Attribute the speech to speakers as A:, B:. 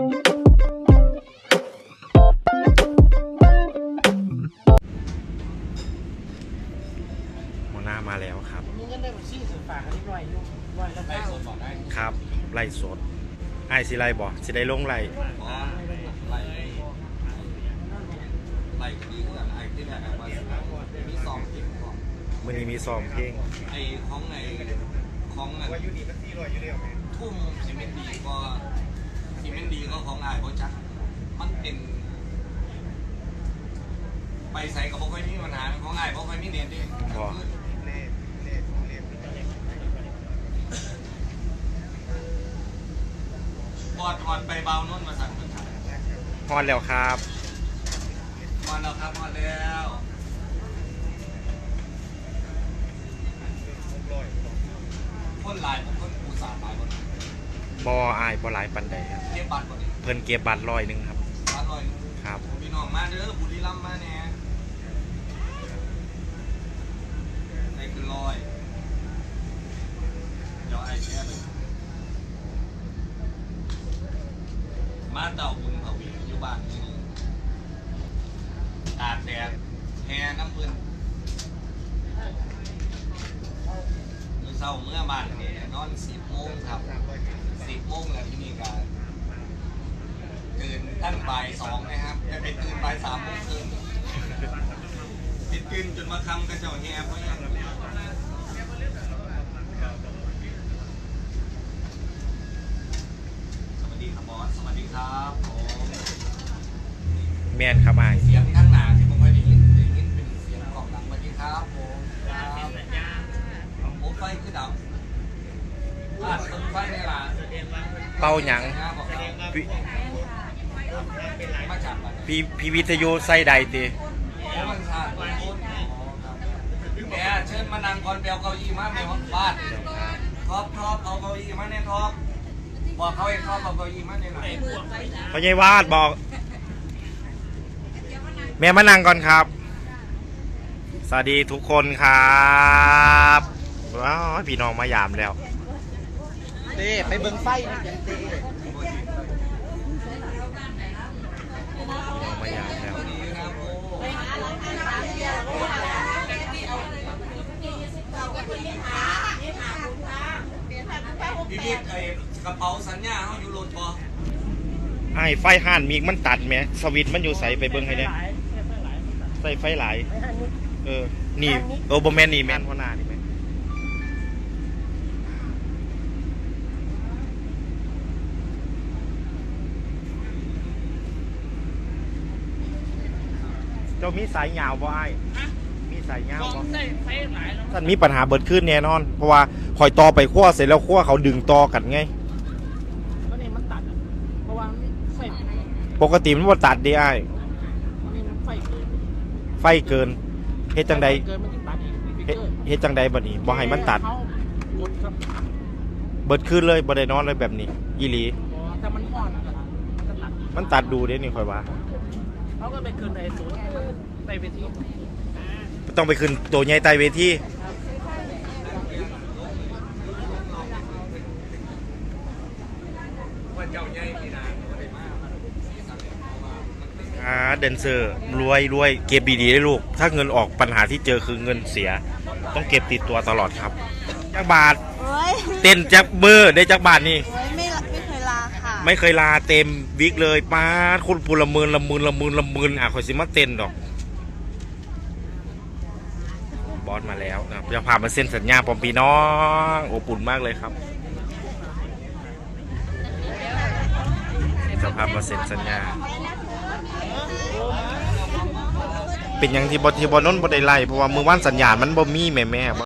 A: หัวหน้ามาแล้วครับ
B: มีเงินได้บัญชีสื่อฝากกันนิดหน่อยอยู่ร้อยละ
C: ไล่
B: เก้า
C: สดบอกได้
A: ครับไล่สดไอ้ายสิไล่บ่สิได้ลงไล่
C: อ๋อไล่ไล่ก็ดีคือกันไอ้ที่แรกอะว่ามีซองเก็บของ
A: มื้อนี้มีซ้อมเพลง
C: ไอ้ของไอ้ของอันทุ่มซีเมนต์ดีก็ซีเมนต์ดีก็ของไอ้ายบ่จักมันเป็น ไป ใส่กับบ่ค่อยมีปัญหาของไอ้ายบ่ค่อยมีเน็ตดิบอดถอดไปเบานุ่นมาสั่งเพิ่นขาย
A: ฮอนแล้วครับ
C: มาแล้วครับมาแล้วคนหลายผมคนปูสาหลายคน
A: บ่อายบ่หลายปันใดครับ
C: เก็บบัตรก่อนดิ
A: เพิ่นเก็บบัตรร้อยหนึงครับ
C: บัตรลอย
A: ครับ
C: พี่น้องมาเด้อบุรีรัมย์มาแน่ในคือลอยเดี๋ยวไอ้แช่เลย มาเต่าบุญเผาวีอยู่บ้านนี่ตากแดดแห่น้ำเพื่นมื้อเช้าเมื่อบ้านนี่นอนสิบโมงครับสิบโมงแล้วที่นี่ก็ตื่นตั้งบ่ายสองนะครับจะไปตื่นบ่ายสามโมงครึ่งติดตื่นจนมาคำกระเจ้าแห่เพราะหยังสวัสดีครับบอส สวัสดีครับผม
A: แม่นครับอ้าย
C: เสียงข้างหน้าที่ผมไม่ได้ยินได้ยินเป็นเสียงของหลังสวัสดีครับผมครับโอ้ไฟคือดับลาดต้นไฟในร้าน
A: เป้าหยัง
C: นะบอกเรา
A: พี่
C: มาจากบ้าน
A: พี่พี่วิทยุใส่ใดติ
C: โอ้มันชาติคนคนแหมเชิญมานั่งก่อนเบลเก้าอี้มาในบ้านท็อปท็อปเอาเก้าอี้มาในท็อปบอกเขาให้ท็อปเอาเก้าอี้มาในไหน
A: พ่อใหญ่วาดบอก แม่มานั่งก่อนครับ สวัสดีทุกคนครับว้าวพี่น้องมายามแล้ว
B: เต้ไปเบิ่งไฟนะยังเต้
A: พี่น้องมายามแล้ว
C: ดีนะครับโอ้พี่วิทย์ไอ้กระเป๋าสัญญาเขาอยู่รถบอ
A: ไอ้ไฟห่านมีมันตัดไหมสวิตช์มันอยู่ใสไปเบิ่งให้เนี่ย ใส่ไฟหลายเออ นี่โอโบแมนนี่แมนพ่อหน้านี่ไหมเจ้ามีสายยาวบ่ไอ้ายมีสายยาวบ่
B: ได้ไฟหลายแล้ว
A: ท่านมีปัญหาเบิดขึ้นแน่นอน เพราะว่าคอยต่อไปขั้วเสร็จแล้วขั้วเขาดึงต่อกันไง
B: ก็นี่มันตัดอะเพราะว่าไฟ
A: ปกติมันบ่ตัดดีไอ้าย
B: อันนี้มันไฟเกิน
A: ไฟเกินเฮ็ดจังใด
B: เกินมันจะตัดอีก
A: เฮ็ดเฮ็ดจังใดบัดนี้บ่ให้มันตัด
B: เขากดครับ
A: เบิดขึ้นเลยบ่ได้นอนเลยแบบนี้อีหลี
B: แต่มันอ่อนอะมันจะตัด
A: มันตัดดูเด้นี่ค่อยว่า
B: เขาก็ไปเกินไอ้ศูนย์ไปเวที
A: ต้องไปขึ้นตัวใหญ่ใต้เวที
C: ว่าเจ้าใหญ่พี่นา
A: อ่าแดนเซอร์รวยรวยเก็บดีๆได้ลูก ถ้าเงินออกปัญหาที่เจอคือเงินเสีย ต้องเก็บติดตัวตลอดครับจักบาท
D: โอ้ย
A: เต้นจักเบอร์ได้จักบาทนี่
D: โอ้ยไม่ละไม่เคยลาค่ะ
A: ไม่เคยลาเต็มวิกเลยป้าดคุณปุละหมืนละหมืนละหมืนละหมืนอะคอยสิมาเต้นดอก บอสมาแล้วนะครับจะพามาเซ็นสัญญาปอมปีน้องอบอุ่นมากเลยครับจะพามาเซ็นสัญญา เป็นอย่างที่บอที่บอนนท์บอได้ไล่เพราะว่ามือว่านสัญญาณมันบ่มีแม่แม่